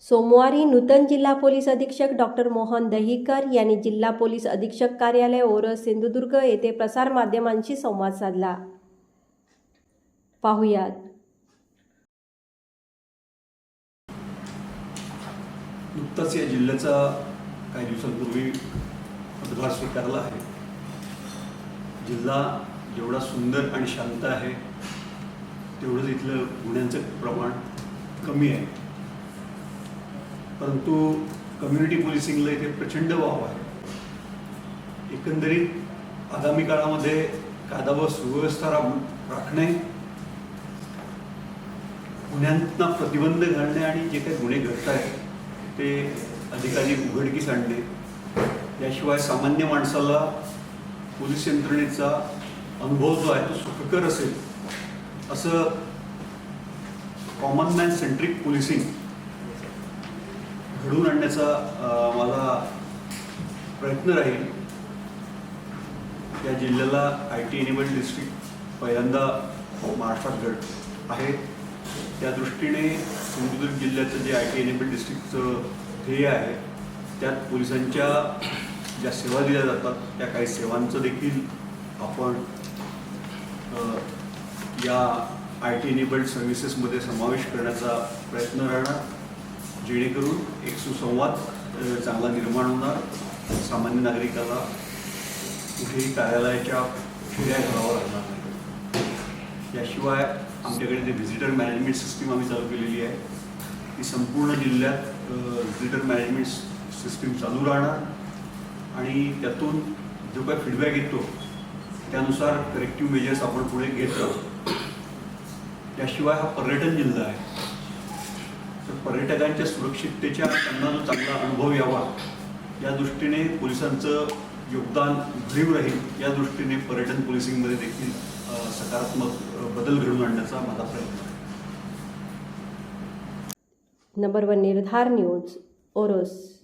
सोमवारी नूतन जिल्हा पोलीस अधीक्षक डॉक्टर मोहन दहिकर यांनी जिल्हा पोलीस अधीक्षक कार्यालय ओरस सिंधुदुर्ग येथे प्रसारमाध्यमांशी संवाद साधला. पाहुयात. नुकताच या जिल्ह्याचा काही दिवसांपूर्वी पदभार स्वीकारला आहे. जिल्हा जेवढा सुंदर आणि शांत आहे तेवढंच इथलं गुन्ह्यांचं प्रमाण कमी आहे. परंतु कम्युनिटी पोलिसिंगला इथे प्रचंड वाव आहे. एकंदरीत आगामी काळामध्ये कायदा व सुव्यवस्था राब- राखणे गुन्ह्यांना प्रतिबंध घालणे आणि जे काही गुन्हे घडत आहेत ते अधिकाधिक उघडकीस आणणे याशिवाय सामान्य माणसाला पोलीस यंत्रणेचा अनुभव जो आहे तो सुखकर असेल असं कॉमन मॅन सेंट्रिक पोलिसिंग घडवून आणण्याचा मला माझा प्रयत्न राहील. या जिल्ह्याला आय टी एनेबल्ड डिस्ट्रिक्ट पहिल्यांदा महाराष्ट्रात घड आहे. त्या दृष्टीने सिंधुदुर्ग जिल्ह्याचं जे आय टी एनेबल्ड डिस्ट्रिक्टचं ध्येय आहे त्यात पोलिसांच्या ज्या सेवा दिल्या जातात त्या काही सेवांचं देखील आपण या आय टी एनेबल्ड सर्व्हिसेसमध्ये समावेश करण्याचा प्रयत्न राहणार. जेणेकरून एक सुसंवाद चांगला निर्माण होणार. सामान्य नागरिकाला कुठेही कार्यालयाच्या फेऱ्या घालावं लागणार नाही. याशिवाय आमच्याकडे जे व्हिजिटर मॅनेजमेंट सिस्टीम आम्ही चालू केलेली आहे ती संपूर्ण जिल्ह्यात व्हिजिटर मॅनेजमेंट सिस्टीम चालू राहणार. आणि त्यातून जो काही फीडबॅक येतो त्यानुसार करेक्टिव्ह मेजर्स आपण पुढे घेत राहतो त्याशिवाय हा पर्यटन जिल्हा आहे. पर्यटकांच्या सुरक्षिततेच्या त्यांना जो चांगला अनुभव यावा या दृष्टीने पोलिसांचं योगदान भरीव राहील. या दृष्टीने पर्यटन पोलिसिंगमध्ये देखील सकारात्मक बदल घडवून आणण्याचा माझा प्रयत्न आहे. नंबर वन निर्धार न्यूज ओरोस.